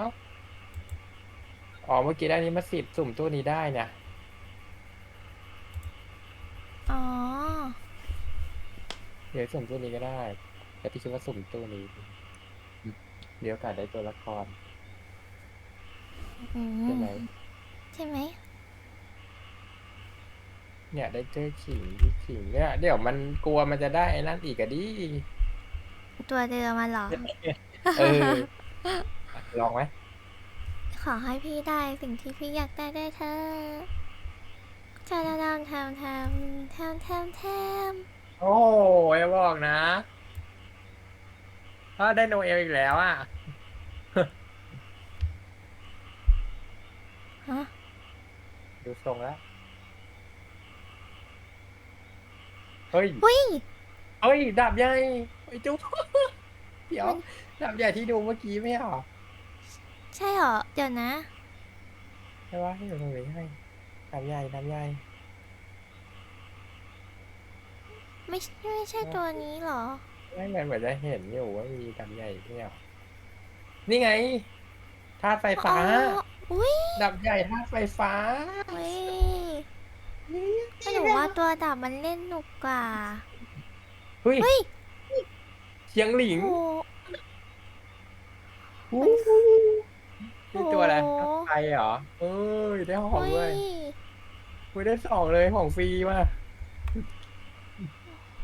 อ้าอ๋อเมื่อกี้ได้นี้มาสิบสุ่มตู้นี้ได้เนี่ย อ๋อ เดี๋ยวสุ่มตู้นี้ก็ได้ แต่พี่คิดว่าสุ่มตู้นี้เดี๋ยวโอกาสได้ตัวละครอืใช่มไหมใช่ไหมเนี่ยได้เจอขิงพี่ขิงเนี่ยเดี๋ยวมันกลัวมันจะได้ไอ้นั่นอีกอะดิตัวเดิมมาเหรอ เออ ลองไหมขอให้พี่ได้สิ่งที่พี่อยากได้ได้เธอะแทมแทมแทมแทมแทมแทมแทมโอ้ยอย่าบอกนะถ้าได้โนเอลอีกแล้วอะฮะดูทรงแล้ว เฮ้ยอุ้ย เฮ้ย ดาบใหญ่ไอ้ยจุ๊บเดี๋ยวมันดาบใหญ่ที่ดูเมื่อกี้ไม่เหรอใช่เหรอ เดี๋ยวนะ ใช่ปะที่ดูตรงนี้ให้ดาบใหญ่ดาบใหญ่ไม่ใช่ไม่ใช่ตัวนี้เหรอ ไม่เหมือนเหมือนจะเห็นอยู่ว่ามีดาบใหญ่ไม่เหรอนี่ไงธาตุไฟฟ้าอ๋ออุ้ยดาบใหญ่ธาตุไฟฟ้าเว้ยนี่ไม่หนูว่าตัวดับมันเล่นหนุกกว่าเฮ้ยเฮ้ยเชียงหลิงโอ้อู้ นี่ตัวอะไรโอ้ไฟเหรอเอ้ยได้ของเฮ้ด้วยยคุยได้สองเลยของฟรีมา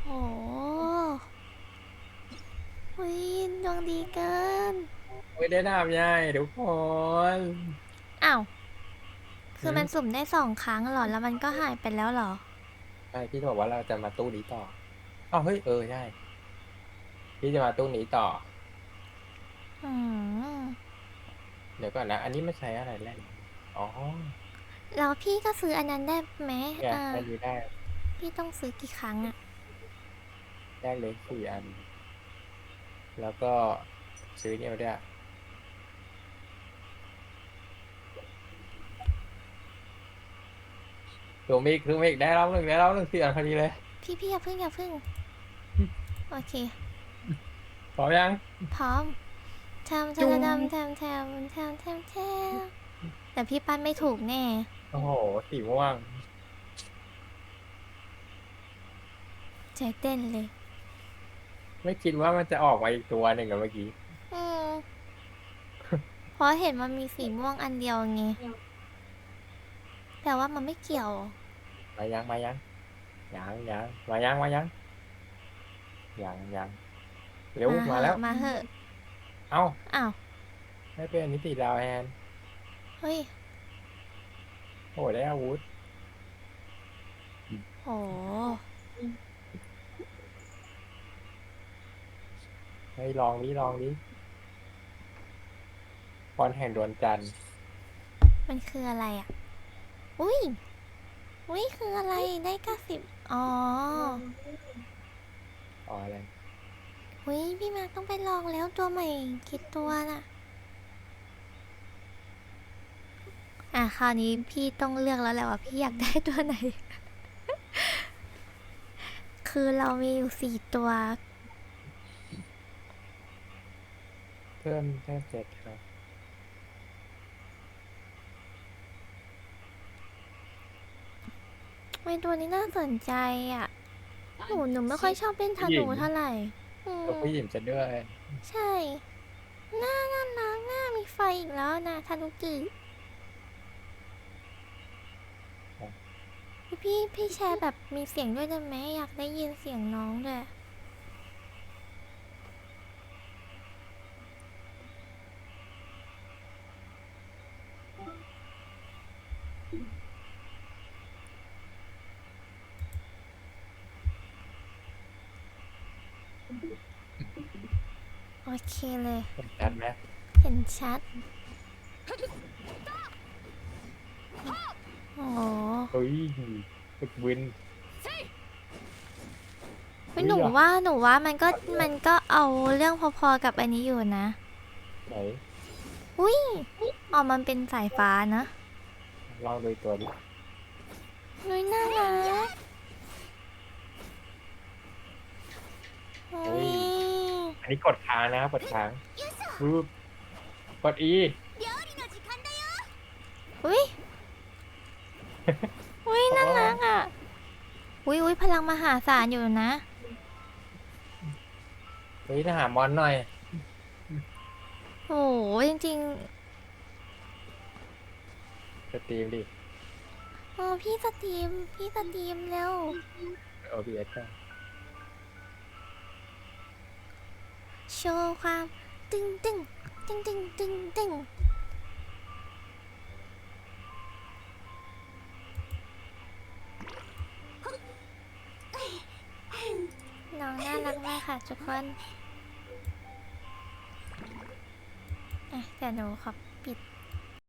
โอ้เฮ้ยดวงดีเกิน คุยได้ดาบใหญ่ทุกคนอ้าว คือหืมมันสุ่มได้สองครั้งเหรอ แล้วมันก็หายไปแล้วเหรอ ใช่พี่บอกว่าเราจะมาตู้นี้ต่ออ้าวเฮ้ยเออใช่พี่จะมาตู้นี้ต่อ อืม เดี๋ยวก่อนนะ อันนี้ไม่ใช้อะไรแรกอ๋อแล้วพี่ก็ซื้ออันนั้นได้ไหมเนี่ยอ่าอันนี้ได้พี่ต้องซื้อกี่ครั้งอะได้เลยสี่อัน แล้วก็ซื้อเนี่ยด้วยตัวมิกคือมิกได้รอบหนึ่งได้รอบหนึ่งสี่อันพอดีเลย พี่พี่อย่าพึ่งอย่าพึ่ง โอเค พร้อมยัง พร้อม ทำจุ๊ทำงทำทำทำทำทำทำแต่พี่ปั้นไม่ถูกแน่ โอ้โห สีม่วง ใจเต้นเลย ไม่คิดว่ามันจะออกมาอีกตัวหนึ่งอะเมื่อกี้ อืมเพราะเห็นมันมีสีม่วงอันเดียวไง แต่ว่ามันไม่เกี่ยว มายัง มายัง ยังยังมายัง มายัง ยังยังเร็ว มาแล้ว มาเหอะ เอ้าอ้าวไม่เป็นนิติดาวแอนเฮ้ยโอ้ได้อาวุธโหเฮ้ยลองดิลองดิพรแห่งดวงจันทร์มันคืออะไรอะ อุ้ยอุ้ยคืออะไรได้เก้าสิบอ๋อ อ๋ออะไร อุ้ยพี่มาร์คต้องไปลองแล้วตัวใหม่คิดตัวน่ะ อะคราวนี้พี่ต้องเลือกแล้วแหละว่าพี่อยากได้ตัวไหน คือเรามีอยู่สี่ตัว เพิ่มเพิ่มเจ็ดครับ ไม่ตัวนี้น่าสนใจอะ หนูหนูไม่ค่อยชอบเล่นธนูเท่าไหร่ อืมตัวผู้หญิงจะด้วยใช่ หน้าน่ารักหน้ามีไฟอีกแล้วนะธนุกิพี่พี่แชร์แบบมีเสียงด้วยได้ไหมอยากได้ยินเสียงน้องด้วย โอเคเลย เห็นชัดไหมเห็นชัด โอ้โหเฮ้ยฝึกวิน เฮ้ยหนูว่าหนูว่ามันก็มันก็เอาเรื่องพอๆกับอันนี้อยู่นะ ไหนอุ้ยอ๋อมันเป็นสายฟ้านะลองดูตัวดิ นุ้ยน่ารักโอ้ยอันนี้กดค้างนะกดค้างปึ๊บกด E อุ้ยอุ้ยน่ารักอะอุ้ยอุ้ยพลังมหาศาลอยู่นะเฮ้ยถ้าหามอนหน่อยโอ้โหจริงสตรีมดิๆโอ้พี่สตรีม พี่สตรีมเร็ว OBS ก็ โชว์ความตึงตึงตึงตึงตึงตึงน้องน่ารักมากค่ะทุกคนอะแต่หนูขอ